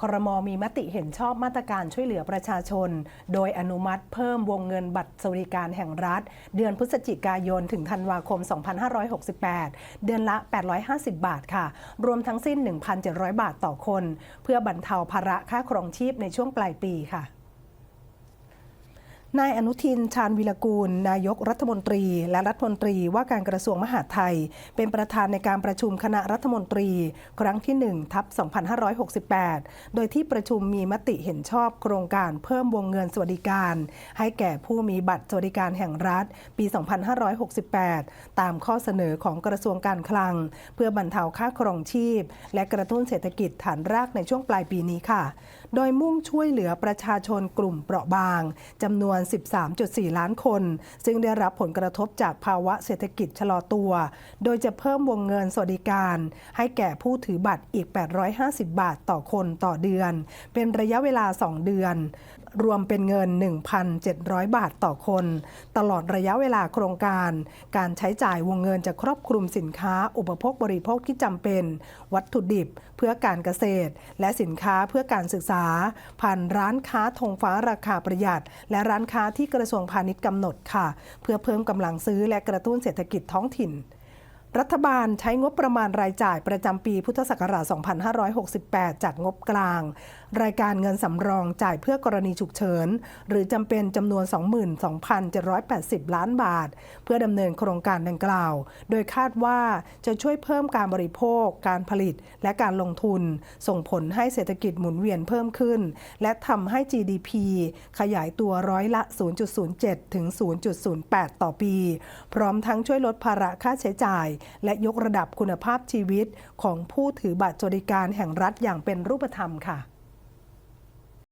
ครมมีมติเห็นชอบมาตรการช่วยเหลือประชาชน โดยอนุมัติเพิ่มวงเงินบัตรสวัสดิการแห่งรัฐ เดือนพฤศจิกายนถึงธันวาคม 2568 เดือนละ 850 บาทค่ะ รวมทั้งสิ้น 1,700 บาทต่อคน เพื่อบรรเทาภาระค่าครองชีพในช่วงปลายปีค่ะ นายอนุทินชาญวิรกูล นายกรัฐมนตรี และรัฐมนตรีว่าการกระทรวงมหาดไทย เป็นประธานในการประชุมคณะรัฐมนตรี ครั้งที่1ทับ2568 โดยที่ประชุมมีมติเห็นชอบโครงการเพิ่มวงเงินสวัสดิการ ให้แก่ผู้มีบัตรสวัสดิการแห่งรัฐ ปี 2568 ตามข้อเสนอของกระทรวงการคลัง เพื่อบรรเทาค่าครองชีพ และกระตุ้นเศรษฐกิจฐานรากในช่วงปลายปีนี้ค่ะ โดยมุ่งช่วยเหลือประชาชนกลุ่มเปราะบางจำนวน13.4 ล้านคน ซึ่งได้รับผลกระทบจากภาวะเศรษฐกิจชะลอตัว โดยจะเพิ่มวงเงินสวัสดิการ ให้แก่ผู้ถือบัตรอีก 850 บาทต่อคนต่อเดือน เป็นระยะเวลา 2 เดือน รวมเป็นเงิน 1,700 บาทต่อคน ตลอดระยะเวลาโครงการ การใช้จ่ายวงเงินจะครอบคลุมสินค้า อุปโภคบริโภคที่จำเป็น วัตถุดิบ เพื่อการเกษตร และสินค้าเพื่อการศึกษา ผ่านร้านค้าธงฟ้าราคาประหยัด และร้านค้าที่กระทรวงพาณิชย์กำหนดค่ะ เพื่อเพิ่มกำลังซื้อและกระตุ้นเศรษฐกิจท้องถิ่น รัฐบาลใช้งบประมาณรายจ่ายประจำปีพุทธศักราช 2568 จากงบกลาง รายการเงินสำรองจ่ายเพื่อกรณีฉุกเฉิน หรือจำเป็นจำนวน 22,780 ล้านบาท เพื่อดำเนินโครงการดังกล่าว โดยคาดว่าจะช่วยเพิ่มการบริโภค การผลิต และการลงทุน ส่งผลให้เศรษฐกิจหมุนเวียนเพิ่มขึ้น และทำให้ GDP ขยายตัวร้อยละ 0.07 ถึง 0.08 ต่อปี พร้อมทั้งช่วยลดภาระค่าใช้จ่ายและยกระดับคุณภาพชีวิตของผู้ถือบัตรสวัสดิการแห่งรัฐอย่างเป็นรูปธรรมค่ะ